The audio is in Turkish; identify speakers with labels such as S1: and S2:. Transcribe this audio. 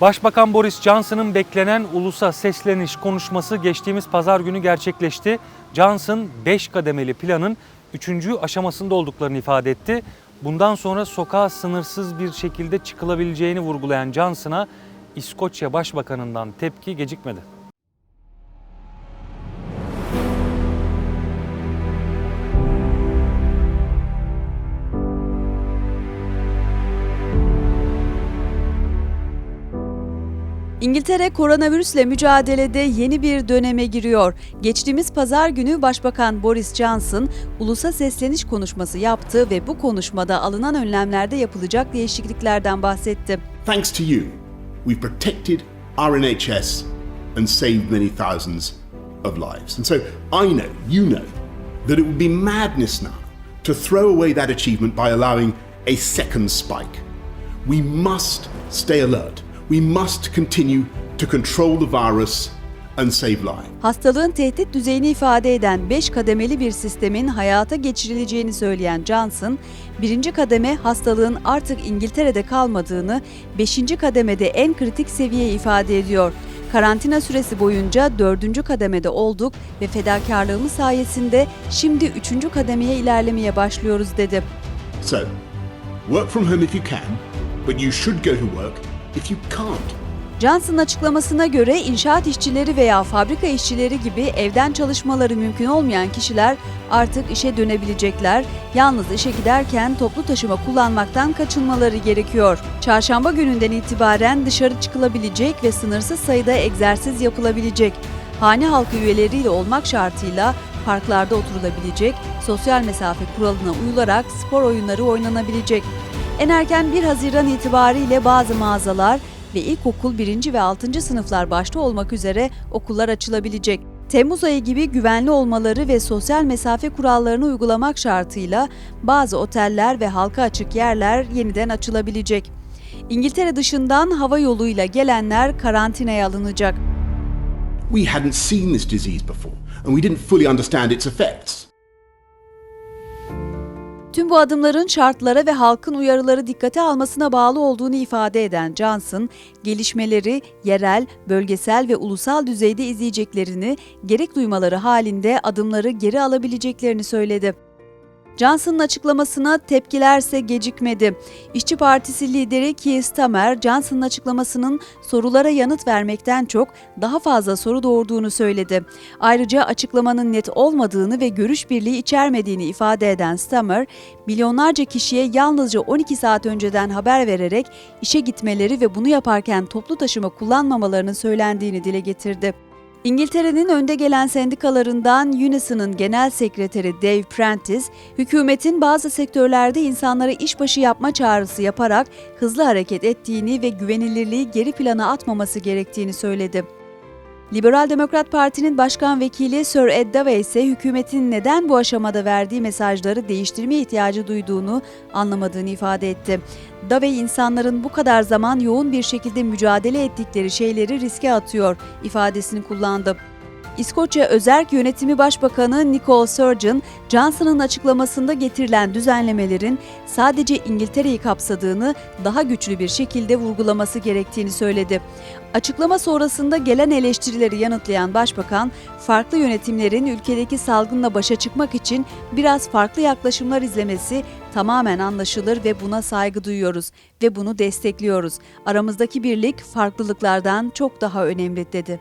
S1: Başbakan Boris Johnson'ın beklenen ulusa sesleniş konuşması geçtiğimiz pazar günü gerçekleşti. Johnson 5 kademeli planın 3. aşamasında olduklarını ifade etti. Bundan sonra sokağa sınırsız bir şekilde çıkılabileceğini vurgulayan Johnson'a İskoçya Başbakanı'ndan tepki gecikmedi.
S2: İngiltere koronavirüsle mücadelede yeni bir döneme giriyor. Geçtiğimiz pazar günü Başbakan Boris Johnson ulusa sesleniş konuşması yaptı ve bu konuşmada alınan önlemlerde yapılacak değişikliklerden bahsetti.
S3: Thanks to you, we've protected our NHS and saved many thousands of lives. And so I know, you know, that it would be madness now to throw away that achievement by allowing a second spike. We must stay alert. We must continue to control the virus and save lives.
S2: Hastalığın tehdit düzeyini ifade eden 5 kademeli bir sistemin hayata geçirileceğini söyleyen Johnson, birinci kademe hastalığın artık İngiltere'de kalmadığını, 5. kademede en kritik seviye ifade ediyor. Karantina süresi boyunca dördüncü kademede olduk ve fedakarlığımız sayesinde şimdi üçüncü kademeye ilerlemeye başlıyoruz dedi.
S3: So, work from home if you can, but you should go to work if you can't.
S2: Johnson'ın açıklamasına göre inşaat işçileri veya fabrika işçileri gibi evden çalışmaları mümkün olmayan kişiler artık işe dönebilecekler. Yalnız işe giderken toplu taşıma kullanmaktan kaçınmaları gerekiyor. Çarşamba gününden itibaren dışarı çıkılabilecek ve sınırsız sayıda egzersiz yapılabilecek. Hane halkı üyeleriyle olmak şartıyla parklarda oturulabilecek, sosyal mesafe kuralına uyularak spor oyunları oynanabilecek. En erken 1 Haziran itibariyle bazı mağazalar ve ilkokul 1. ve 6. sınıflar başta olmak üzere okullar açılabilecek. Temmuz ayı gibi güvenli olmaları ve sosyal mesafe kurallarını uygulamak şartıyla bazı oteller ve halka açık yerler yeniden açılabilecek. İngiltere dışından hava yoluyla gelenler karantinaya alınacak.
S3: We hadn't seen this disease before, and we didn't fully understand its effects.
S2: Tüm bu adımların şartlara ve halkın uyarıları dikkate almasına bağlı olduğunu ifade eden Johnson, gelişmeleri yerel, bölgesel ve ulusal düzeyde izleyeceklerini, gerek duymaları halinde adımları geri alabileceklerini söyledi. Johnson'ın açıklamasına tepkilerse gecikmedi. İşçi Partisi lideri Keir Starmer, Johnson'ın açıklamasının sorulara yanıt vermekten çok daha fazla soru doğurduğunu söyledi. Ayrıca açıklamanın net olmadığını ve görüş birliği içermediğini ifade eden Starmer, milyonlarca kişiye yalnızca 12 saat önceden haber vererek işe gitmeleri ve bunu yaparken toplu taşıma kullanmamalarının söylendiğini dile getirdi. İngiltere'nin önde gelen sendikalarından Unison'ın genel sekreteri Dave Prentice, hükümetin bazı sektörlerde insanlara işbaşı yapma çağrısı yaparak hızlı hareket ettiğini ve güvenilirliği geri plana atmaması gerektiğini söyledi. Liberal Demokrat Parti'nin başkan vekili Sir Ed Davey ise hükümetin neden bu aşamada verdiği mesajları değiştirme ihtiyacı duyduğunu anlamadığını ifade etti. Davey insanların bu kadar zaman yoğun bir şekilde mücadele ettikleri şeyleri riske atıyor ifadesini kullandı. İskoçya Özerk Yönetimi Başbakanı Nicole Sturgeon, Johnson'ın açıklamasında getirilen düzenlemelerin sadece İngiltere'yi kapsadığını daha güçlü bir şekilde vurgulaması gerektiğini söyledi. Açıklama sonrasında gelen eleştirileri yanıtlayan Başbakan, farklı yönetimlerin ülkedeki salgınla başa çıkmak için biraz farklı yaklaşımlar izlemesi tamamen anlaşılır ve buna saygı duyuyoruz ve bunu destekliyoruz. Aramızdaki birlik farklılıklardan çok daha önemli dedi.